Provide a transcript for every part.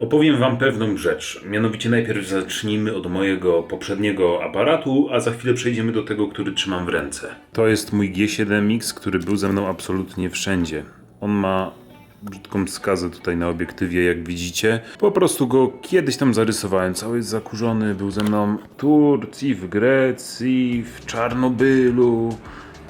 Opowiem Wam pewną rzecz. Mianowicie najpierw zacznijmy od mojego poprzedniego aparatu, a za chwilę przejdziemy do tego, który trzymam w ręce. To jest mój G7X, który był ze mną absolutnie wszędzie. On ma brzydką skazę tutaj na obiektywie, jak widzicie. Po prostu go kiedyś tam zarysowałem. Cały jest zakurzony, był ze mną w Turcji, w Grecji, w Czarnobylu.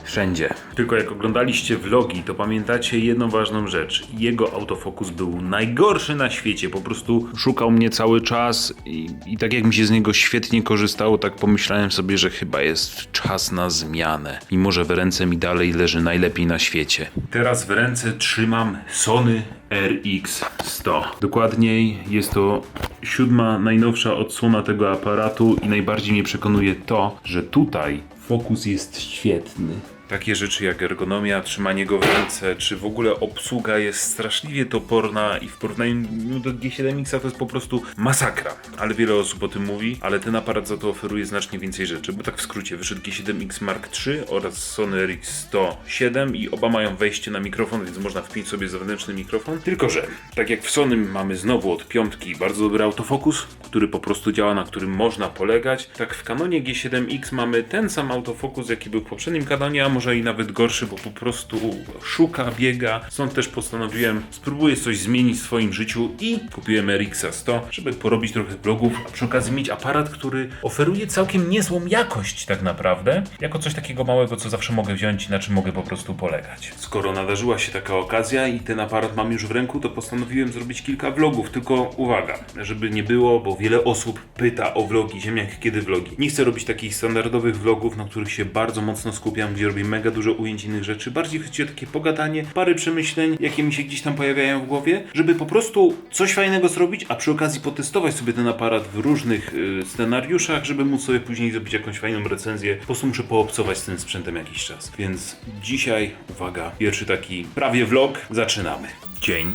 Wszędzie. Tylko jak oglądaliście vlogi, to pamiętacie jedną ważną rzecz. Jego autofokus był najgorszy na świecie. Po prostu szukał mnie cały czas i, i tak jak mi się z niego świetnie korzystało, tak pomyślałem sobie, że chyba jest czas na zmianę. Mimo, że w ręce mi dalej leży najlepiej na świecie. Teraz w ręce trzymam Sony RX100. Dokładniej jest to siódma najnowsza odsłona tego aparatu i najbardziej mnie przekonuje to, że tutaj fokus jest świetny. Takie rzeczy jak ergonomia, trzymanie go w ręce, czy w ogóle obsługa jest straszliwie toporna i w porównaniu do G7X to jest po prostu masakra. Ale wiele osób o tym mówi, ale ten aparat za to oferuje znacznie więcej rzeczy, bo tak w skrócie wyszedł G7X Mark III oraz Sony RX107 i oba mają wejście na mikrofon, więc można wpiąć sobie zewnętrzny mikrofon. Tylko, że tak jak w Sony mamy znowu od piątki bardzo dobry autofokus, który po prostu działa, na którym można polegać, tak w Canonie G7X mamy ten sam autofokus, jaki był w poprzednim Canonie, a może i nawet gorszy, bo po prostu szuka, biega. Stąd też postanowiłem, spróbuję coś zmienić w swoim życiu i kupiłem RX 100, żeby porobić trochę vlogów, a przy okazji mieć aparat, który oferuje całkiem niezłą jakość tak naprawdę, jako coś takiego małego, co zawsze mogę wziąć i na czym mogę po prostu polegać. Skoro nadarzyła się taka okazja i ten aparat mam już w ręku, to postanowiłem zrobić kilka vlogów, tylko uwaga, żeby nie było, bo wiele osób pyta o vlogi, ziemniak kiedy vlogi. Nie chcę robić takich standardowych vlogów, na których się bardzo mocno skupiam, gdzie robię mega dużo ujęć innych rzeczy. Bardziej chodzi o takie pogadanie, parę przemyśleń, jakie mi się gdzieś tam pojawiają w głowie, żeby po prostu coś fajnego zrobić, a przy okazji potestować sobie ten aparat w różnych y, scenariuszach, żeby móc sobie później zrobić jakąś fajną recenzję. Po prostu muszę poobcować z tym sprzętem jakiś czas. Więc dzisiaj, uwaga, pierwszy taki prawie vlog. Zaczynamy. Dzień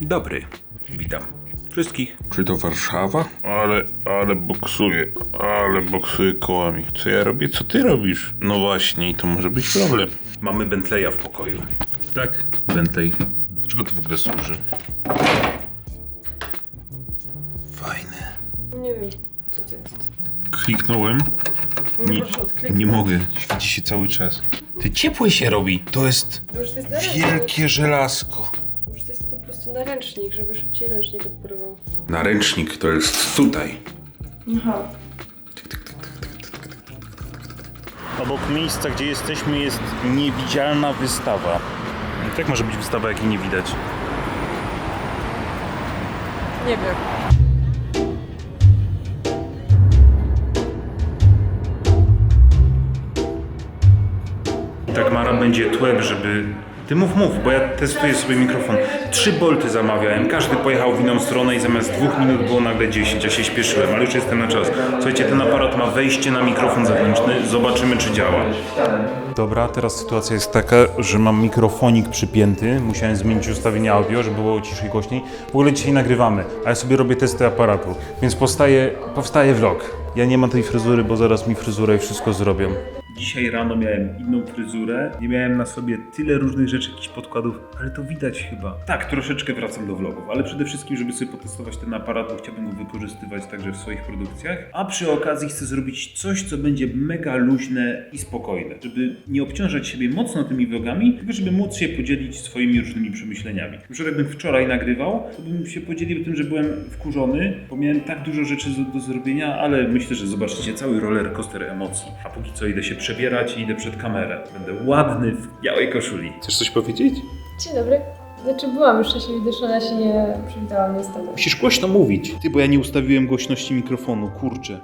dobry. Witam wszystkich. Czy to Warszawa? Ale, ale boksuje, ale boksuje kołami. Co ja robię, co ty robisz? No właśnie, i to może być problem. Mamy Bentleya w pokoju. Tak, Bentley. Do czego to w ogóle służy? Fajne. Nie wiem, co to jest. Kliknąłem. Nie, Nie, proszę odkliknij. nie mogę, świeci się cały czas. Ty ciepłe się robi. To jest To już to jest naręcznik. wielkie żelazko. Już to jest po prostu naręcznik, żeby szybciej ręcznik odparował. Naręcznik to jest tutaj. Aha. Obok miejsca, gdzie jesteśmy, jest niewidzialna wystawa. Jak może być wystawa, jak jej nie widać? Nie wiem. Tak Mara będzie tłem, żeby... Ty mów, mów, bo ja testuję sobie mikrofon. Trzy bolty zamawiałem, każdy pojechał w inną stronę i zamiast dwóch minut było nagle 10, ja się śpieszyłem, ale już jestem na czas. Słuchajcie, ten aparat ma wejście na mikrofon zewnętrzny, zobaczymy czy działa. Dobra, teraz sytuacja jest taka, że mam mikrofonik przypięty, musiałem zmienić ustawienie audio, żeby było ciszej głośniej. W ogóle dzisiaj nagrywamy, a ja sobie robię testy aparatu, więc powstaje, powstaje vlog. Ja nie mam tej fryzury, bo zaraz mi fryzurę i wszystko zrobią. Dzisiaj rano miałem inną fryzurę, nie miałem na sobie tyle różnych rzeczy, jakichś podkładów, ale to widać chyba. Tak, troszeczkę wracam do vlogów, ale przede wszystkim, żeby sobie potestować ten aparat, bo chciałbym go wykorzystywać także w swoich produkcjach, a przy okazji chcę zrobić coś, co będzie mega luźne i spokojne, żeby nie obciążać siebie mocno tymi vlogami, tylko żeby móc się podzielić swoimi różnymi przemyśleniami. Przykład jakbym wczoraj nagrywał, to bym się podzielił tym, że byłem wkurzony, bo miałem tak dużo rzeczy do, do zrobienia, ale myślę, że zobaczycie cały roller coaster emocji. A póki co idę się przebierać i idę przed kamerę. Będę ładny w białej koszuli. Chcesz coś powiedzieć? Dzień dobry. Znaczy byłam już wcześniej widoczna, ale się nie przywitałam niestety. Musisz głośno mówić. Ty, bo ja nie ustawiłem głośności mikrofonu, kurczę.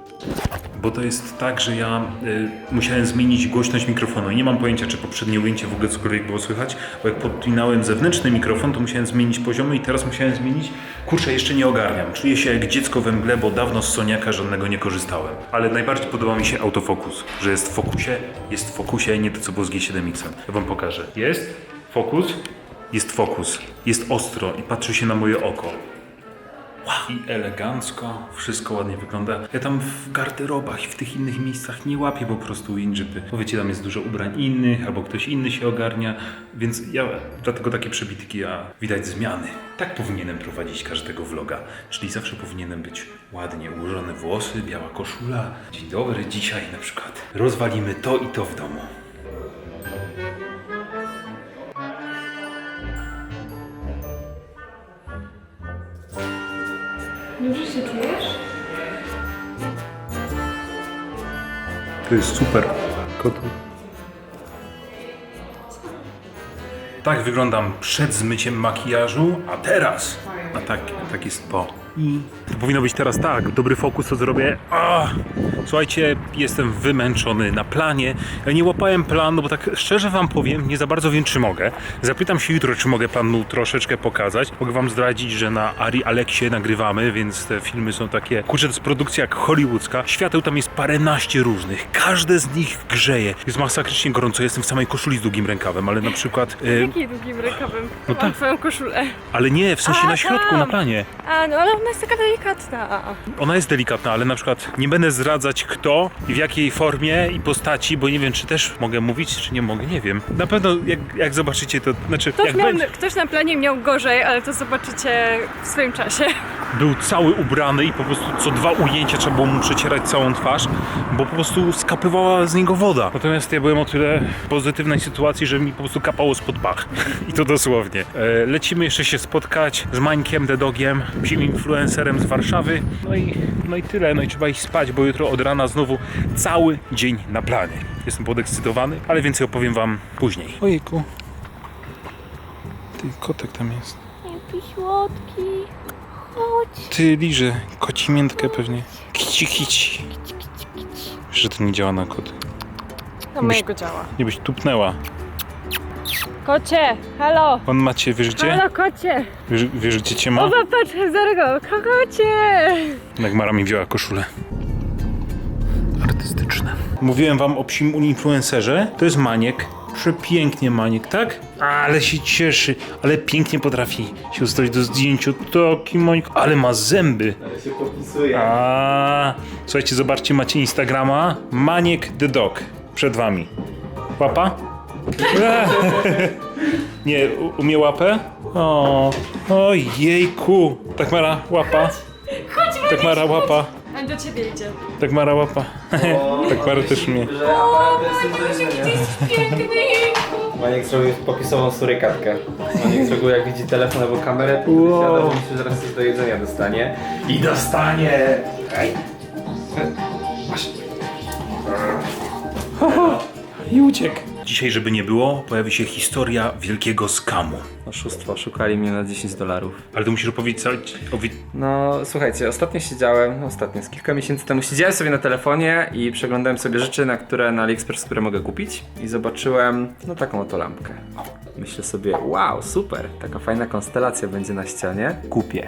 Bo to jest tak, że ja y, musiałem zmienić głośność mikrofonu i nie mam pojęcia, czy poprzednie ujęcie w ogóle cokolwiek było słychać, bo jak podpinałem zewnętrzny mikrofon, to musiałem zmienić poziomy i teraz musiałem zmienić... Kurczę, jeszcze nie ogarniam. Czuję się jak dziecko we mgle, bo dawno z Soniaka żadnego nie korzystałem. Ale najbardziej podoba mi się autofokus, że jest w fokusie, jest w fokusie, nie to co było z G7X. Ja wam pokażę. Jest fokus, jest fokus, jest ostro i patrzy się na moje oko. I elegancko, wszystko ładnie wygląda. Ja tam w garderobach i w tych innych miejscach nie łapię po prostu winżypy. Bo wiecie, tam jest dużo ubrań innych, albo ktoś inny się ogarnia, więc ja dlatego takie przebitki, a widać zmiany. Tak powinienem prowadzić każdego vloga, czyli zawsze powinienem być ładnie ułożone włosy, biała koszula. Dzień dobry, dzisiaj na przykład rozwalimy to i to w domu. Dobrze się czujesz? To jest super. Kotu. Tak wyglądam przed zmyciem makijażu, a teraz. A tak, tak jest po. I to powinno być teraz tak. Dobry fokus, co zrobię. A, słuchajcie, jestem wymęczony na planie. Ja nie łapałem planu, bo tak szczerze wam powiem, nie za bardzo wiem, czy mogę. Zapytam się jutro, czy mogę planu troszeczkę pokazać. Mogę wam zdradzić, że na Ari Aleksie nagrywamy, więc te filmy są takie. Kurczę, to jest produkcja jak hollywoodzka. Świateł tam jest paręnaście różnych. Każde z nich grzeje. Jest masakrycznie gorąco. Jestem w samej koszuli z długim rękawem, ale na przykład. Jakim długim rękawem? No Mam tak. twoją koszulę. ale nie, w sensie A, na środku, tam. na planie. A, no ale ona jest taka delikatna. Ona jest delikatna, ale na przykład nie będę zdradzać kto i w jakiej formie i postaci, bo nie wiem, czy też mogę mówić, czy nie mogę, nie wiem. Na pewno jak, jak zobaczycie to, znaczy Ktoś, jak miał, będzie, ktoś na planie miał gorzej, ale to zobaczycie w swoim czasie. był cały ubrany i po prostu co dwa ujęcia trzeba było mu przecierać całą twarz, bo po prostu skapywała z niego woda. Natomiast ja byłem o tyle w pozytywnej sytuacji, że mi po prostu kapało spod pach. I to dosłownie. E, lecimy jeszcze się spotkać z Mańkiem, The Dogiem, psim influencerem z Warszawy. No i, no i tyle. No i trzeba iść spać, bo jutro od rana znowu cały dzień na planie. Jestem podekscytowany, ale więcej opowiem wam później. Ojejku. Ty, kotek tam jest. Jaki słodki. Chodź. Ty liże kocimiętkę pewnie. Kici kici. Wiesz, że to nie działa na kot. To mojego działa. Nie byś tupnęła. Kocie, halo. On macie, wiesz gdzie? Halo, kocie. Wiesz, wiesz gdzie cię ma? O, patrz, zaraz go. Kocie. Jak Mara mi wzięła koszulę. Artystyczne. Mówiłem wam o psim influencerze. To jest Maniek. Przepięknie Maniek, tak? Ale się cieszy, ale pięknie potrafi się ustawić do zdjęcia. Taki Maniek, ale ma zęby. Ale się popisuje. A, słuchajcie, zobaczcie, macie Instagrama. Maniek the Dog. Przed wami. Łapa? Nie, u- umie łapę? O, ojejku. Tak Mara, łapa. Tak Mara, łapa. A do ciebie idzie. Tak Mara, łapa. Tak Mara też mnie. Że aparat jest inżynier, nie? Maniek zrobił popisową surykatkę. Maniek zrobił jak widzi telefon albo kamerę, to Wow. wow. myśli, że zaraz coś do jedzenia dostanie. I dostanie! Ej. Masz. I uciekł. Dzisiaj, żeby nie było, pojawi się historia wielkiego skamu. Oszustwo, szukali mnie na 10 dolarów. Ale ty musisz opowiedzieć cały... Owi... No, słuchajcie, ostatnio siedziałem, no ostatnio, z kilka miesięcy temu siedziałem sobie na telefonie i przeglądałem sobie rzeczy, na które na AliExpress, które mogę kupić i zobaczyłem, no taką oto lampkę. Myślę sobie, wow, super, taka fajna konstelacja będzie na ścianie. Kupię.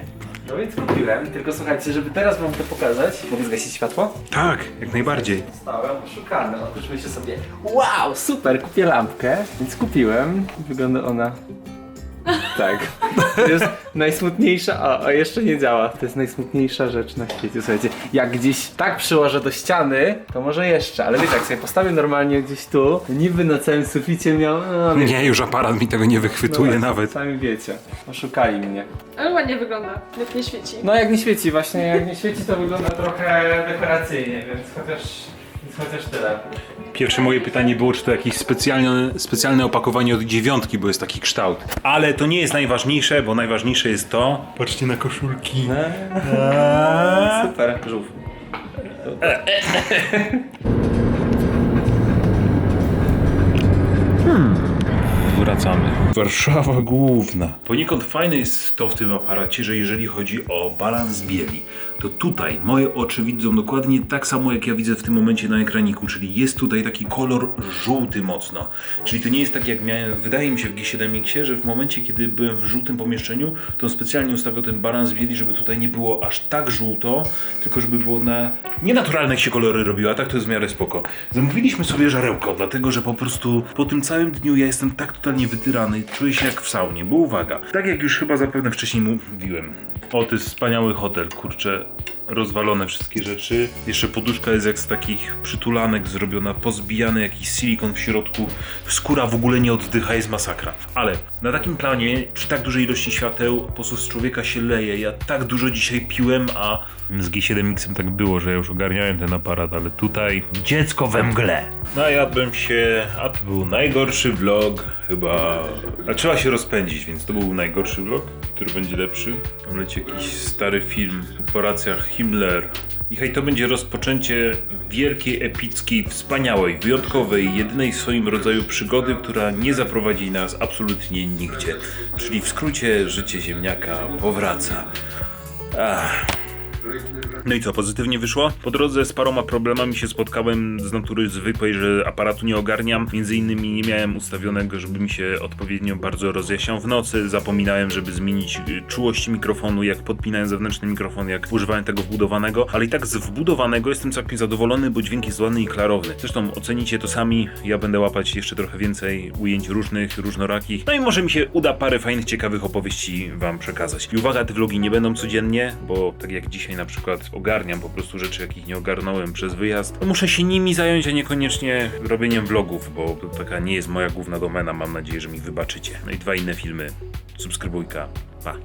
No więc kupiłem, tylko słuchajcie, żeby teraz wam to pokazać, mogę zgasić światło? Tak, jak najbardziej. Stałem oszukany, otóż myślę sobie, wow, super, kupię lampkę, więc kupiłem. Wygląda ona tak. To jest najsmutniejsza, a, a jeszcze nie działa. To jest najsmutniejsza rzecz na świecie. Słuchajcie, jak gdzieś tak przyłożę do ściany, to może jeszcze, ale wiecie, jak sobie postawię normalnie gdzieś tu, niby na całym suficie miał. No, wiecie, Nie, już aparat mi tego nie wychwytuje no, nawet. Sami wiecie. Oszukali mnie. Ale ładnie wygląda, jak nie świeci. No jak nie świeci, właśnie jak nie świeci, to wygląda trochę dekoracyjnie, więc chociaż, chociaż tyle. Pierwsze moje pytanie było, czy to jakieś specjalne, specjalne opakowanie od dziewiątki, bo jest taki kształt. Ale to nie jest najważniejsze, bo najważniejsze jest to... Patrzcie na koszulki. Eee. Super, żółw. Wracamy. Warszawa główna. Poniekąd fajne jest to w tym aparacie, że jeżeli chodzi o balans bieli, to tutaj moje oczy widzą dokładnie tak samo, jak ja widzę w tym momencie na ekraniku, czyli jest tutaj taki kolor żółty mocno. Czyli to nie jest tak, jak miałem, wydaje mi się w G7X, że w momencie, kiedy byłem w żółtym pomieszczeniu, to on specjalnie ustawiał ten balans bieli, żeby tutaj nie było aż tak żółto, tylko żeby było na nienaturalne jak się kolory robiły, a tak to jest w miarę spoko. Zamówiliśmy sobie żarełko, dlatego że po prostu po tym całym dniu ja jestem tak totalnie wytyrany, czuję się jak w saunie, bo uwaga, tak jak już chyba zapewne wcześniej mówiłem, o, to jest wspaniały hotel, kurczę, rozwalone wszystkie rzeczy. Jeszcze poduszka jest jak z takich przytulanek zrobiona, pozbijany jakiś silikon w środku. Skóra w ogóle nie oddycha, jest masakra. Ale na takim planie, przy tak dużej ilości świateł, po prostu z człowieka się leje. Ja tak dużo dzisiaj piłem, a z G7X tak było, że ja już ogarniałem ten aparat, ale tutaj dziecko we mgle. Najadłem się, a to był najgorszy vlog chyba... A trzeba się rozpędzić, więc to był najgorszy vlog, który będzie lepszy. Tam leci jakiś stary film o operacjach Himmler. Hej, to będzie rozpoczęcie wielkiej, epickiej, wspaniałej, wyjątkowej, jedynej w swoim rodzaju przygody, która nie zaprowadzi nas absolutnie nigdzie. Czyli w skrócie, życie ziemniaka powraca. Ach. No i co, pozytywnie wyszło? Po drodze z paroma problemami się spotkałem z natury zwykłej, że aparatu nie ogarniam. Między innymi nie miałem ustawionego, żeby mi się odpowiednio bardzo rozjaśniał w nocy. Zapominałem, żeby zmienić y, czułość mikrofonu, jak podpinałem zewnętrzny mikrofon, jak używałem tego wbudowanego. Ale i tak z wbudowanego jestem całkiem zadowolony, bo dźwięk jest ładny i klarowny. Zresztą ocenicie to sami. Ja będę łapać jeszcze trochę więcej ujęć różnych, różnorakich. No i może mi się uda parę fajnych, ciekawych opowieści wam przekazać. I uwaga, te vlogi nie będą codziennie, bo tak jak dzisiaj na przykład ogarniam po prostu rzeczy, jakich nie ogarnąłem przez wyjazd. Muszę się nimi zająć, a niekoniecznie robieniem vlogów, bo taka nie jest moja główna domena. Mam nadzieję, że mi wybaczycie. No i dwa inne filmy. Subskrybujka. Pa.